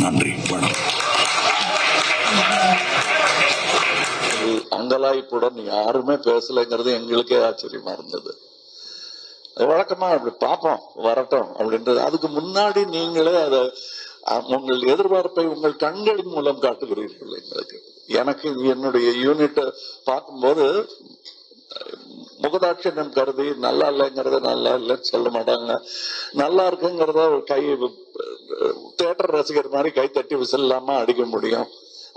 நன்றி வணக்கம். அங்கலாய்ப்புடன் யாருமே பேசலைங்கிறது எங்களுக்கே ஆச்சரியமா இருந்தது. வழக்கமா அப்படி பார்ப்போம் வரட்டும் அப்படின்றது. அதுக்கு முன்னாடி நீங்களே அதை உங்கள் எதிர்பார்ப்பை உங்கள் கண்களின் மூலம் காட்டுகிறீர்கள் எங்களுக்கு. எனக்கு என்னுடைய யூனிட்டை பார்க்கும்போது முகதாட்சியம் கருதி நல்லா இல்லைங்கிறத நல்லா இல்லைன்னு சொல்ல மாட்டாங்க. நல்லா இருக்குங்கிறத ஒரு கை தேட்டர் ரசிகர் மாதிரி கை தட்டி விசில் இல்லாம அடிக்க முடியும்.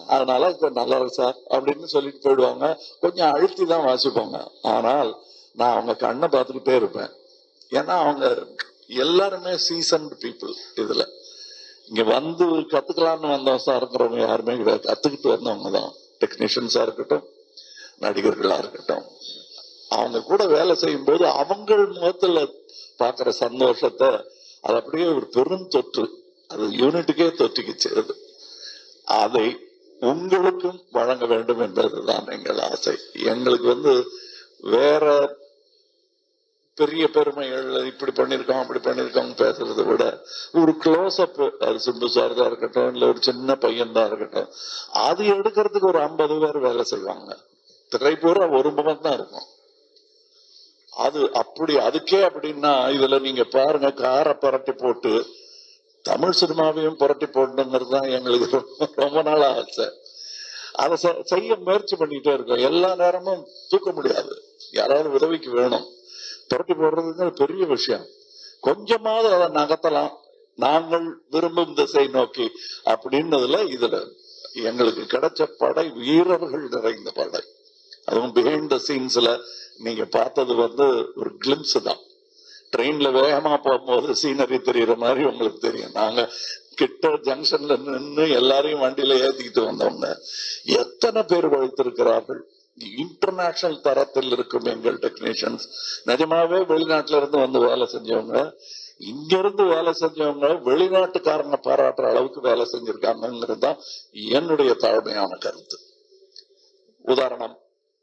அதனால இப்ப நல்லா இருக்கு சார் அப்படின்னு சொல்லிட்டு போயிடுவாங்க. கொஞ்சம் அழுத்தி தான் வாசிப்பாங்க. ஆனால் நான் அவங்க கண்ணை பார்த்துக்கிட்டே இருப்பேன். ஏன்னா அவங்க எல்லாருமே சீசன்ட் பீப்புள் இதுல. இங்க வந்து கத்துக்கலாம்னு வந்தோம் சார்ங்கிறவங்க யாருமே கிடையாது. கத்துக்கிட்டு வந்தவங்க தான். டெக்னீஷியன்ஸா இருக்கட்டும் நடிகர்களா இருக்கட்டும். அவங்க கூட வேலை செய்யும் போது அவங்க முகத்துல பாக்குற சந்தோஷத்தை அது அப்படியே ஒரு பெரும் தொற்று. அது யூனிட்டுக்கே தொற்றிக்கிச்சு அதை உங்களுக்கும் வழங்க வேண்டும் என்பதுதான் எங்கள் ஆசை. எங்களுக்கு வந்து வேற பெரிய பெருமைகள் இப்படி பண்ணிருக்கோம் அப்படி பண்ணிருக்கோம் பேசுறதை விட ஒரு க்ளோஸ் அப் அது சிம்பு சார் தான் இருக்கட்டும் இல்ல ஒரு சின்ன பையன் தான் இருக்கட்டும் அது எடுக்கிறதுக்கு ஒரு ஐம்பது பேர் வேலை செய்வாங்க. திரை பூரா ஒரு முகம் தான் இருக்கும். அது அப்படி அதுக்கே அப்படின்னா இதுல நீங்க பாருங்க காரை புரட்டி போட்டு தமிழ் சினிமாவையும் புரட்டி போடணுங்கிறது தான் எங்களுக்கு ரொம்ப- ரொம்ப நாள் ஆசை. அதை செய்ய முயற்சி பண்ணிட்டே இருக்கோம். எல்லா நேரமும் தூக்க முடியாது. யாராவது உதவிக்கு வேணும். புரட்டி போடுறதுங்கிற பெரிய விஷயம். கொஞ்சமாவது அதை நகர்த்தலாம். நாங்கள் விரும்பும் திசை நோக்கி அப்படின்னதுல இதுல எங்களுக்கு கிடைச்ச படை வீரர்கள் நிறைந்த படை. அதுவும் பிஹைண்ட் த சீன்ஸ்ல நீங்க பார்த்தது வந்து ஒரு கிளிம்ஸ் தான். ட்ரெயின்ல வேகமா போகும்போது சீனரி தெரியுற மாதிரி உங்களுக்கு தெரியும். நாங்க கிட்ட ஜங்ஷன்ல நின்று எல்லாரையும் வண்டியில ஏத்திக்கிட்டு வந்தவங்க எத்தனை பேர் உழைத்திருக்கிறார்கள்? இன்டர்நேஷனல் தரத்தில் இருக்கும் எங்கள் டெக்னீஷியன்ஸ் நிஜமாவே வெளிநாட்டுல இருந்து வந்து வேலை செஞ்சவங்க இங்க இருந்து வேலை செஞ்சவங்க வெளிநாட்டுக்காரங்க பாராட்டுற அளவுக்கு வேலை செஞ்சிருக்காங்கிறது தான் என்னுடைய தாழ்மையான கருத்து. உதாரணம்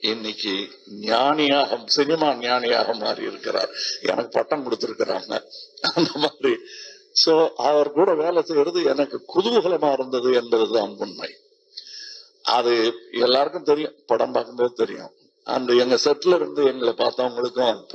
இன்னைக்கு ஞானியாக சினிமா ஞானியாக மாறி இருக்கிறார். எனக்கு பட்டம் கொடுத்திருக்கிறாங்க. அந்த மாதிரி. சோ அவர் கூட வேலை செய்யறது எனக்கு குதூகலமா இருந்தது என்பதுதான் உண்மை. அது எல்லாருக்கும் தெரியும். படம் பார்க்கும்போது தெரியும். அந்த எங்க செட்ல இருந்து எங்களை பார்த்தவங்களுக்கும்